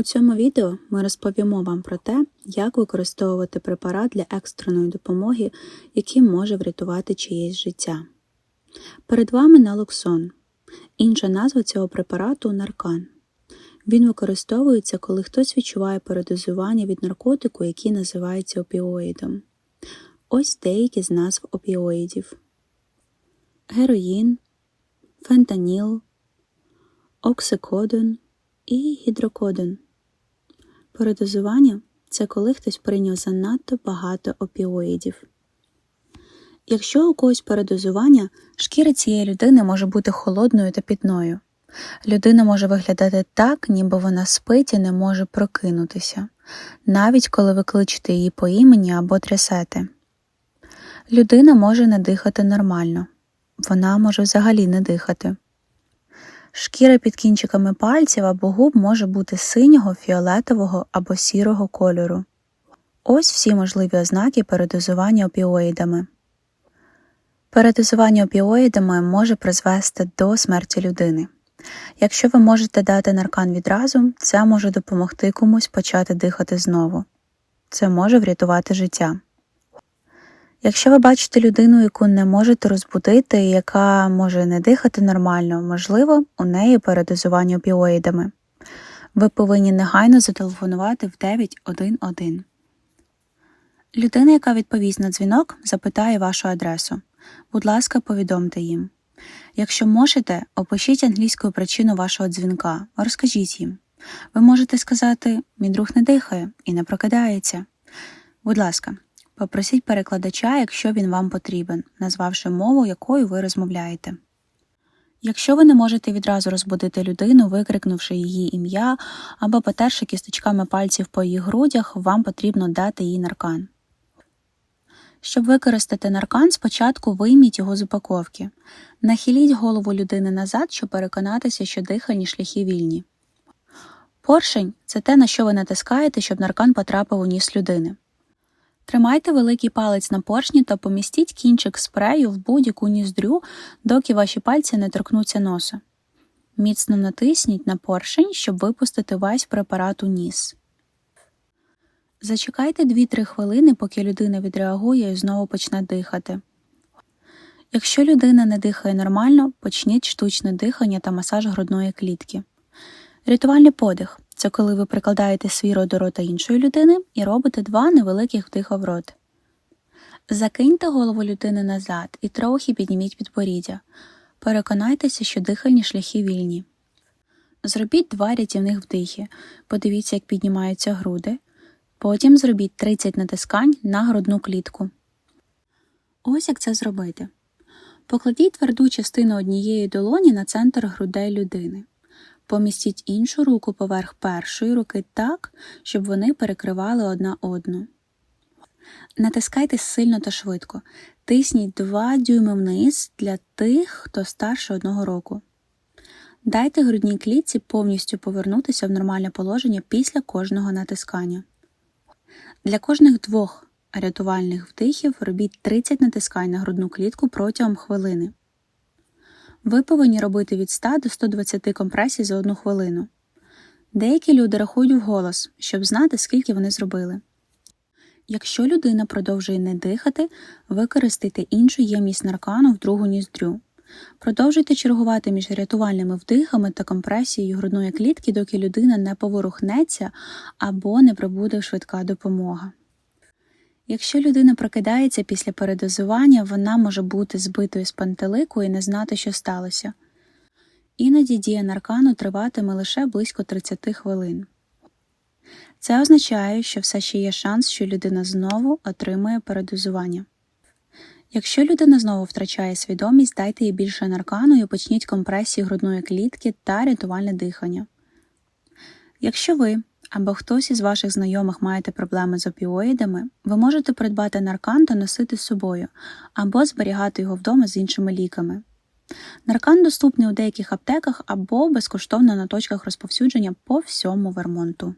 У цьому відео ми розповімо вам про те, як використовувати препарат для екстреної допомоги, який може врятувати чиєсь життя. Перед вами налоксон. Інша назва цього препарату наркан. Він використовується, коли хтось відчуває передозування від наркотику, який називається опіоїдом. Ось деякі з назв опіоїдів: героїн, фентаніл, оксикодон і гідрокодон. Передозування це коли хтось прийняв занадто багато опіоїдів. Якщо у когось передозування, шкіра цієї людини може бути холодною та пітною. Людина може виглядати так, ніби вона спить і не може прокинутися, навіть коли ви кличете її по імені або трясете. Людина може не дихати нормально, вона може взагалі не дихати. Шкіра під кінчиками пальців або губ може бути синього, фіолетового або сірого кольору. Ось всі можливі ознаки передозування опіоїдами. Передозування опіоїдами може призвести до смерті людини. Якщо ви можете дати наркан відразу, це може допомогти комусь почати дихати знову. Це може врятувати життя. Якщо ви бачите людину, яку не можете розбудити, яка може не дихати нормально, можливо, у неї передозування опіоїдами. Ви повинні негайно зателефонувати в 911. Людина, яка відповість на дзвінок, запитає вашу адресу. Будь ласка, повідомте їм. Якщо можете, опишіть англійською причину вашого дзвінка, розкажіть їм. Ви можете сказати, мій друг не дихає і не прокидається. Будь ласка, попросіть перекладача, якщо він вам потрібен, назвавши мову, якою ви розмовляєте. Якщо ви не можете відразу розбудити людину, викрикнувши її ім'я або потерши кісточками пальців по її грудях, вам потрібно дати їй наркан. Щоб використати наркан, спочатку вийміть його з упаковки. Нахиліть голову людини назад, щоб переконатися, що дихальні шляхи вільні. Поршень це те, на що ви натискаєте, щоб наркан потрапив у ніс людини. Тримайте великий палець на поршні та помістіть кінчик спрею в будь-яку ніздрю, доки ваші пальці не торкнуться носа. Міцно натисніть на поршень, щоб випустити весь препарат у ніс. Зачекайте 2-3 хвилини, поки людина відреагує і знову почне дихати. Якщо людина не дихає нормально, почніть штучне дихання та масаж грудної клітки. Рятувальний подих це коли ви прикладаєте свій до рота іншої людини і робите два невеликих вдиха в рот. Закиньте голову людини назад і трохи підніміть підборіддя. Переконайтеся, що дихальні шляхи вільні. Зробіть два рятівних вдихи. Подивіться, як піднімаються груди. Потім зробіть 30 натискань на грудну клітку. Ось як це зробити. Покладіть тверду частину однієї долоні на центр грудей людини. Помістіть іншу руку поверх першої руки так, щоб вони перекривали одна одну. Натискайте сильно та швидко. Тисніть 2 дюйми вниз для тих, хто старше одного року. Дайте грудній клітці повністю повернутися в нормальне положення після кожного натискання. Для кожних двох рятувальних вдихів робіть 30 натискань на грудну клітку протягом хвилини. Ви повинні робити від 100 до 120 компресій за одну хвилину. Деякі люди рахують вголос, щоб знати, скільки вони зробили. Якщо людина продовжує не дихати, використайте іншу ємність наркану в другу ніздрю. Продовжуйте чергувати між рятувальними вдихами та компресією грудної клітки, доки людина не поворухнеться або не прибуде швидка допомога. Якщо людина прокидається після передозування, вона може бути збитою з пантелику і не знати, що сталося. Іноді дія наркану триватиме лише близько 30 хвилин. Це означає, що все ще є шанс, що людина знову отримує передозування. Якщо людина знову втрачає свідомість, дайте їй більше наркану і почніть компресію грудної клітки та рятувальне дихання. Якщо ви або хтось із ваших знайомих маєте проблеми з опіоїдами, ви можете придбати наркан та носити з собою, або зберігати його вдома з іншими ліками. Наркан доступний у деяких аптеках або безкоштовно на точках розповсюдження по всьому Вермонту.